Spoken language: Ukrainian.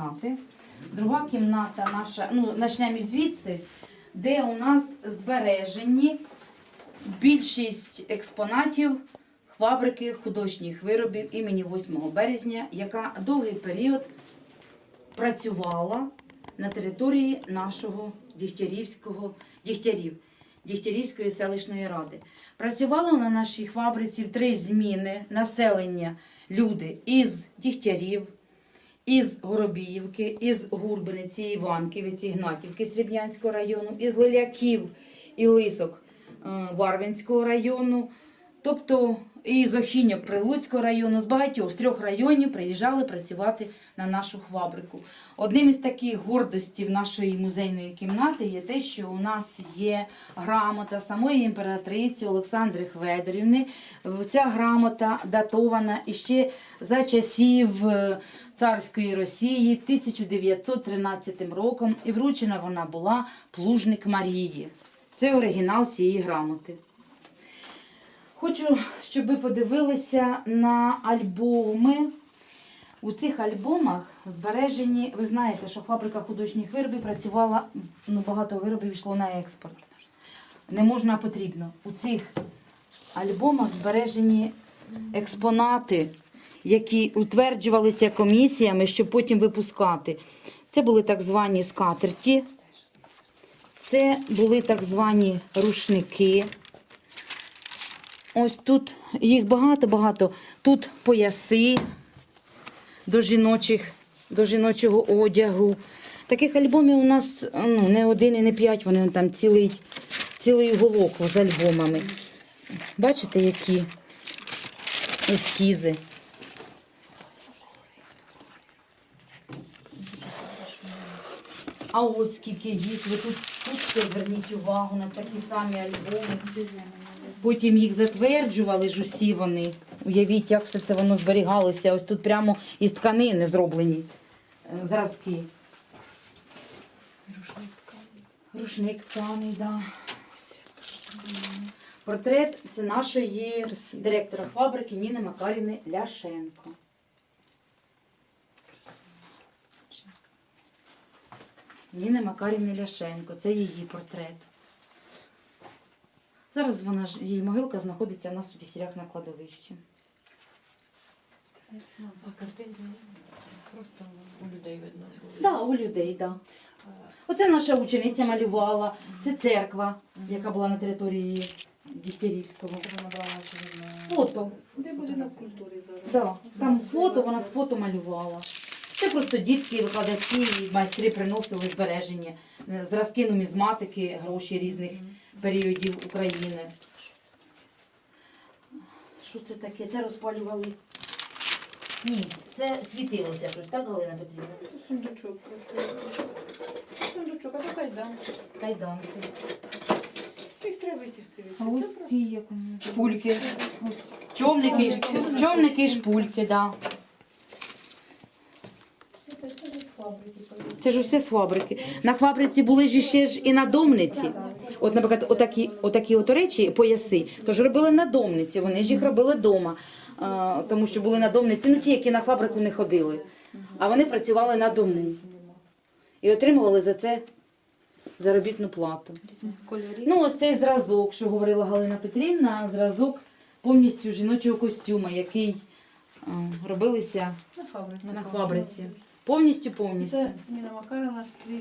кімнати. Друга кімната наша, ну, почнемо звідси, де у нас збережені більшість експонатів фабрики художніх виробів імені 8 березня, яка довгий період працювала на території нашого Дігтярівського Дігтярів, Дігтярівської селищної ради. Працювало на нашій фабриці три зміни населення люди із Дігтярів, із Горобіївки, із Гурбиниці, Іванківиці, Ігнатівки Срібнянського району, із Лиляків і Лисок е, Варвинського району. Тобто і з Охіньок Прилуцького району, з багатьох з трьох районів приїжджали працювати на нашу фабрику. Одним із таких гордостів нашої музейної кімнати є те, що у нас є грамота самої імператриці Олександри Хведорівни. Ця грамота датована іще за часів е, царської Росії 1913 роком, і вручена вона була плужник Марії. Це оригінал цієї грамоти. Хочу, щоб ви подивилися на альбоми. У цих альбомах збережені, ви знаєте, що фабрика художніх виробів працювала, ну багато виробів йшло на експорт. Не можна а потрібно. У цих альбомах збережені експонати, які утверджувалися комісіями, щоб потім випускати. Це були так звані скатерті, це були так звані рушники. Ось тут їх багато-багато. Тут пояси до жіночих, до жіночого одягу. Таких альбомів у нас ну, не один і не п'ять, вони там цілий, цілий уголок з альбомами. Бачите, які ескізи. А ось скільки їх, ви тут, тут ще зверніть увагу на такі самі альбоми. Потім їх затверджували ж усі вони. Уявіть, як все це воно зберігалося. Ось тут прямо із тканини зроблені е, зразки. Рушник тканий, да. Портрет це нашої директора фабрики Ніни Макарівни Ляшенко. Ніни Макарівни Ляшенко. Це її портрет. Зараз вона ж її могилка знаходиться у Дігтярях на кладовищі. А картинки просто у людей видно. Да, у людей, да. Оце наша учениця малювала. Це церква, яка була на території Дігтярівського. Це вона брала. Фото. Де будинок культури зараз? Да. Там фото, вона з фото малювала. Це просто дітки, викладачі, і майстри приносили збереження, е, зразки нумізматики, гроші різних періодів України. Що це таке? Це розпалювали. Ні, це світилося щось, так, Галина Петрівна? Сундучок. Сундучок, а то кайдан. Кайданки. Їх треба витягти. А ось ці, як вони називаються? Шпульки. Човники, і човники і шпульки, да. Це ж все з фабрики. На фабриці були ж ще ж і надомниці. От, наприклад, отакі, отакі от речі, пояси, то ж робили надомниці, вони ж їх робили вдома. Тому що були надомниці, ну ті, які на фабрику не ходили. А вони працювали на дому. І отримували за це заробітну плату. Ну, ось цей зразок, що говорила Галина Петрівна, зразок повністю жіночого костюма, який робилися На фабриці. Повністю, повністю. Ніна Макарина свій